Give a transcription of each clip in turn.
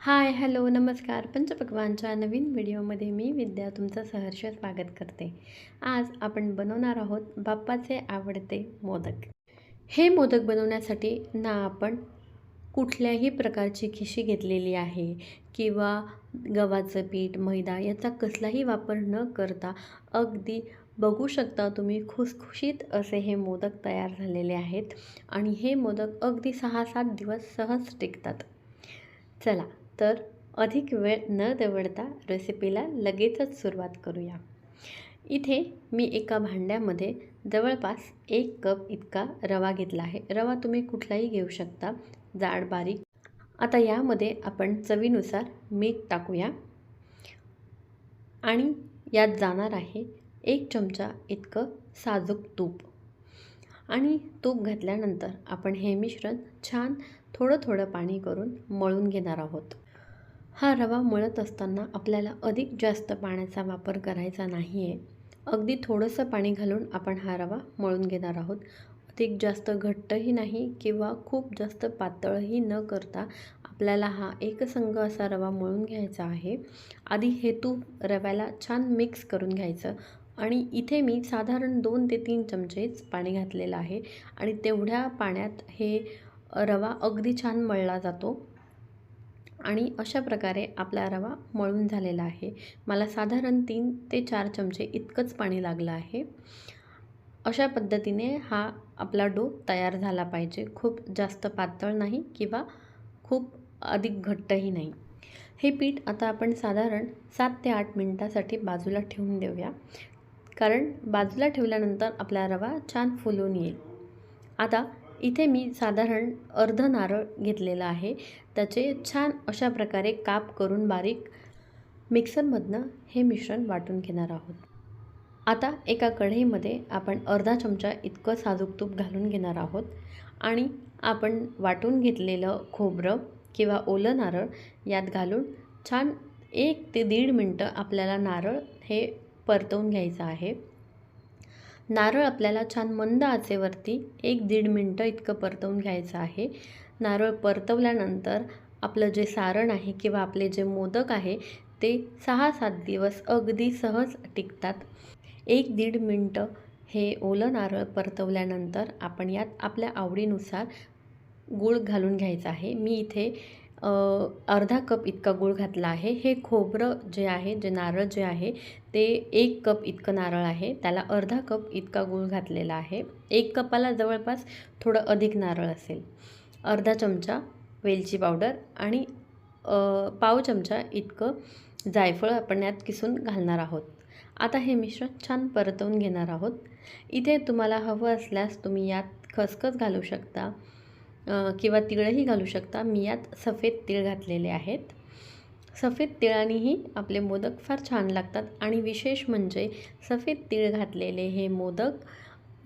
Hi hello नमस्कार. पंचपक्वानच्या नवीन व्हिडिओमध्ये मी विद्या तुमचं सहर्ष स्वागत करते. आज आपण बनवणार आहोत बाप्पाचे आवडते मोदक. हे मोदक बनवण्यासाठी ना आपण कुठल्याही प्रकारची खिशी घेतलेली आहे किंवा गव्हाचं पीठ मैदा याचा कसलाही वापर न करता अगदी बघू शकता तुम्ही खुसखुशीत असे हे मोदक तयार झालेले आहेत आणि हे मोदक अगदी सहा सात दिवस सहज टिकतात. चला तर अधिक वेळ न दवडता रेसिपीला लगेचच सुरुवात करूया. इथे मी एका भांड्यामध्ये जवळपास एक कप इतका रवा घेतला आहे. रवा तुम्ही कुठलाही घेऊ शकता जाड बारीक. आता यामध्ये आपण चवीनुसार मीठ टाकूया. आणि यात जाणार आहे एक चमचा इतकं साजूक तूप. आणि तूप घातल्यानंतर आपण हे मिश्रण छान थोडं थोडं पाणी करून मळून घेणार आहोत. हा रवा मळत असताना आपल्याला अधिक जास्त पाण्याचा वापर करायचा नाही आहे अगदी थोडंसं पाणी घालून आपण हा रवा मळून घेणार आहोत. अधिक जास्त घट्टही नाही किंवा खूप जास्त पातळही न करता आपल्याला हा एकसंघ असा रवा मळून घ्यायचा आहे. आधी हे तूप रव्याला छान मिक्स करून घ्यायचं आणि इथे मी साधारण दोन ते तीन चमचेच पाणी घातलेलं आहे आणि तेवढ्या पाण्यात हे रवा अगदी छान मळला जातो. आणि अशा प्रकारे आपला रवा मळून झालेला आहे. मला साधारण तीन ते चार चमचे इतकंच पाणी लागलं आहे. अशा पद्धतीने हा आपला डो तयार झाला पाहिजे. खूप जास्त पातळ नाही किंवा खूप अधिक घट्टही नाही. हे पीठ आता आपण साधारण सात ते आठ मिनटासाठी बाजूला ठेवून देऊया. कारण बाजूला ठेवल्यानंतर आपला रवा छान फुलून येईल. आता इथे मी साधारण अर्ध नारळ घेतलेलं आहे. त्याचे छान अशा प्रकारे काप करून बारीक मिक्सरमधनं हे मिश्रण वाटून घेणार आहोत. आता एका कढईमध्ये आपण अर्धा चमचा इतकं साजूक तूप घालून घेणार आहोत आणि आपण वाटून घेतलेलं खोबरं किंवा ओलं नारळ यात घालून छान एक ते दीड मिनटं आपल्याला नारळ हे परतवून घ्यायचं आहे. नारळ आपल्याला छान मंद आचेवरती एक दीड मिनटं इतकं परतवून घ्यायचं आहे. नारळ परतवल्यानंतर आपलं जे सारण आहे किंवा आपले जे मोदक आहे ते सहा सात दिवस अगदी सहज टिकतात. एक दीड मिनटं हे ओलं नारळ परतवल्यानंतर आपण यात आपल्या आवडीनुसार गूळ घालून घ्यायचा आहे. मी इथे अर्धा कप इतका गूळ घातला आहे. हे खोबरं जे आहे जे नारळ जे आहे ते एक कप इतकं नारळ आहे. त्याला अर्धा कप इतका गूळ घातलेला आहे. एक कपाला जवळपास थोडं अधिक नारळ असेल. अर्धा चमचा वेलची पावडर आणि पाव चमचा इतकं जायफळ आपण यात किसून घालणार आहोत. आता हे मिश्रण छान परतवून घेणार आहोत. इथे तुम्हाला हवं असल्यास तुम्ही यात खसखस घालू शकता. किंवा तिळही घालू शकता. मी यात सफेद तिळ घातलेले आहेत. सफेद तिळानेही आपले मोदक फार छान लागतात आणि विशेष म्हणजे सफेद तिळ घातलेले हे मोदक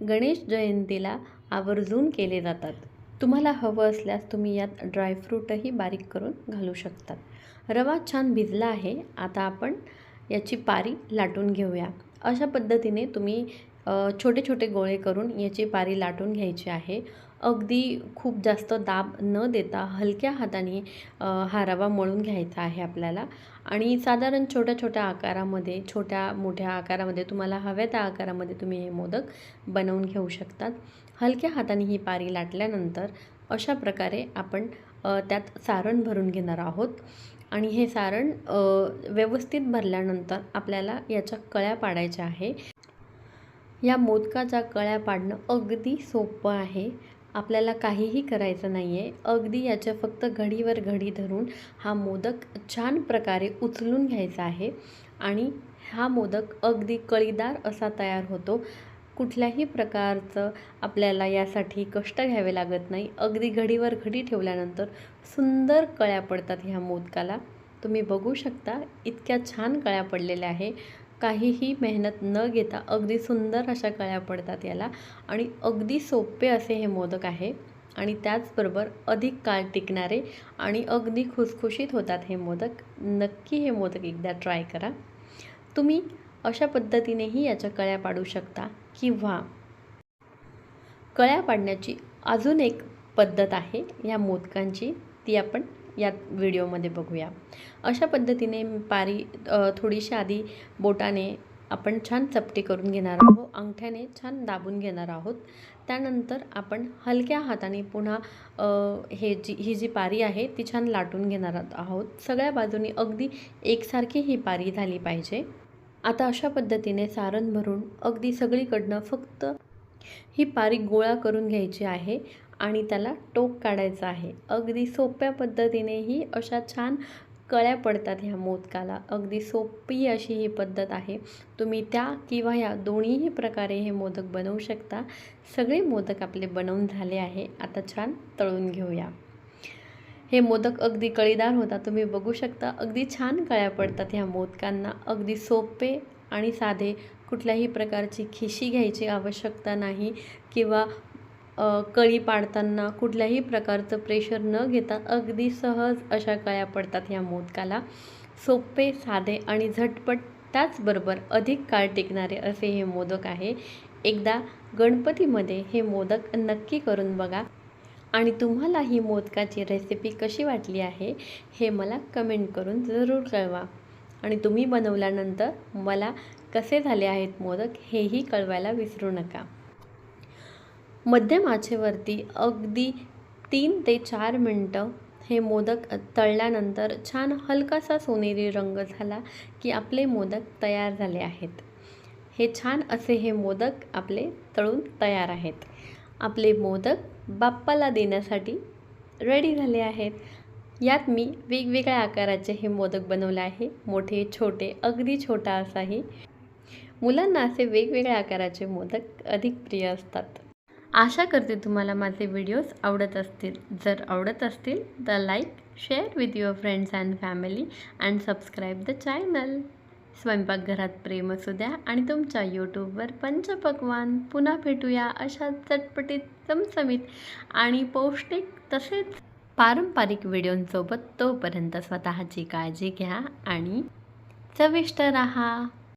गणेश जयंतीला आवर्जून केले जातात. तुम्हाला हवं असल्यास तुम्ही यात ड्रायफ्रूटही बारीक करून घालू शकतात रवा छान भिजला आहे. आता आपण याची पारी लाटून घेऊया. अशा पद्धतीने तुम्ही छोटे छोटे गोळे करून याची पारी लाटून घ्यायची आहे. अगदी खूप जास्त दाब न देता हलक्या हाताने हा रवा मळून घ्यायचा आहे आपल्याला. आणि साधारण छोट्या छोट्या आकारामध्ये छोट्या मोठ्या आकारामध्ये तुम्हाला हव्या त्या आकारामध्ये तुम्ही हे मोदक बनवून घेऊ शकतात. हलक्या हाताने ही पारी लाटल्यानंतर अशा प्रकारे आपण त्यात सारण भरून घेणार आहोत. आणि हे सारण व्यवस्थित भरल्यानंतर आपल्याला याच्या कळ्या पाडायच्या आहे. या मोदकाच्या कळ्या पाडणं अगदी सोपं आहे. आपल्याला काहीही करायचं नाही आहे अगदी याच्या फक्त घडीवर घडी धरून हा मोदक छान प्रकारे उचलून घ्यायचा आहे. आणि हा मोदक अगदी कळीदार असा तयार होतो. कुठल्याही प्रकारचं आपल्याला यासाठी कष्ट घ्यावे लागत नाही. अगदी घडीवर घडी ठेवल्यानंतर सुंदर कळ्या पडतात ह्या मोदकाला. तुम्ही बघू शकता इतक्या छान कळ्या पडलेल्या आहे. काहीही मेहनत न घेता अगदी सुंदर अशा कळ्या पडतात याला. आणि अगदी सोपे असे हे मोदक आहे. आणि त्याचबरोबर अधिक काळ टिकणारे आणि अगदी खुसखुशीत होतात हे मोदक. नक्की हे मोदक एकदा ट्राय करा. तुम्ही अशा पद्धतीनेही याच्या कळ्या पाडू शकता किंवा कळ्या पाडण्याची अजून एक पद्धत आहे या मोदकांची. ती आपण यात व्हिडिओमध्ये बघूया. अशा पद्धतीने पारी थोडीशी आधी बोटाने आपण छान चपटी करून घेणार आहोत अंगठ्याने छान दाबून घेणार आहोत. त्यानंतर आपण हलक्या हाताने पुन्हा हे जी ही जी पारी आहे ती छान लाटून घेणार आहोत. सगळ्या बाजूनी अगदी एकसारखी ही पारी झाली पाहिजे. आता अशा पद्धतीने सारण भरून अगदी सगळीकडनं फक्त ही पारी गोळा करून घ्यायची आहे. आणि त्याला टोक काढायचं आहे. अगदी सोप्या पद्धतीनेही अशा छान कळ्या पडतात ह्या मोदकाला. अगदी सोपी अशी ही पद्धत आहे. तुम्ही त्या किंवा ह्या दोन्हीही प्रकारे हे मोदक बनवू शकता. सगळे मोदक आपले बनवून झाले आहे. आता छान तळून घेऊया. हे मोदक अगदी कळीदार होता. तुम्ही बघू शकता. अगदी छान कळ्या पडतात ह्या मोदकांना. अगदी सोपे आणि साधे कुठल्याही प्रकारची खिशी घ्यायची आवश्यकता नाही किंवा कळी पाडताना कुठल्याही प्रकारचं प्रेशर न घेता अगदी सहज अशा कळ्या पडतात ह्या मोदकाला. सोपे साधे आणि झटपट त्याचबरोबर अधिक काळ टिकणारे असे हे मोदक आहे. एकदा गणपतीमध्ये हे मोदक नक्की करून बघा. आणि तुम्हाला ही मोदकाची रेसिपी कशी वाटली आहे हे मला कमेंट करून जरूर कळवा. आणि तुम्ही बनवल्यानंतर मला कसे झाले आहेत मोदक हेही कळवायला विसरू नका. मध्यम आचेवरती अगदी तीन ते चार मिनटं हे मोदक तळल्यानंतर छान हलकासा सोनेरी रंग झाला की आपले मोदक तयार झाले आहेत. हे छान असे हे मोदक आपले तळून तयार आहेत. आपले मोदक बाप्पाला देण्यासाठी रेडी झाले आहेत. यात मी वेगवेगळ्या आकाराचे हे मोदक बनवले आहे. मोठे छोटे अगदी छोटा असाही. मुलांना असे वेगवेगळ्या आकाराचे मोदक अधिक प्रिय असतात. आशा करते तुम्हाला माझे व्हिडिओज आवडत असतील. जर आवडत असतील तर like share with your friends and family and subscribe the channel स्वयंपाकघरात प्रेम असू द्या आणि तुमच्या यूट्यूबवर पंचपक्वान पुन्हा भेटूया अशा चटपटीत चमचमीत आणि पौष्टिक तसेच पारंपरिक व्हिडिओंसोबत तोपर्यंत स्वतःची काळजी घ्या आणि चविष्ट राहा.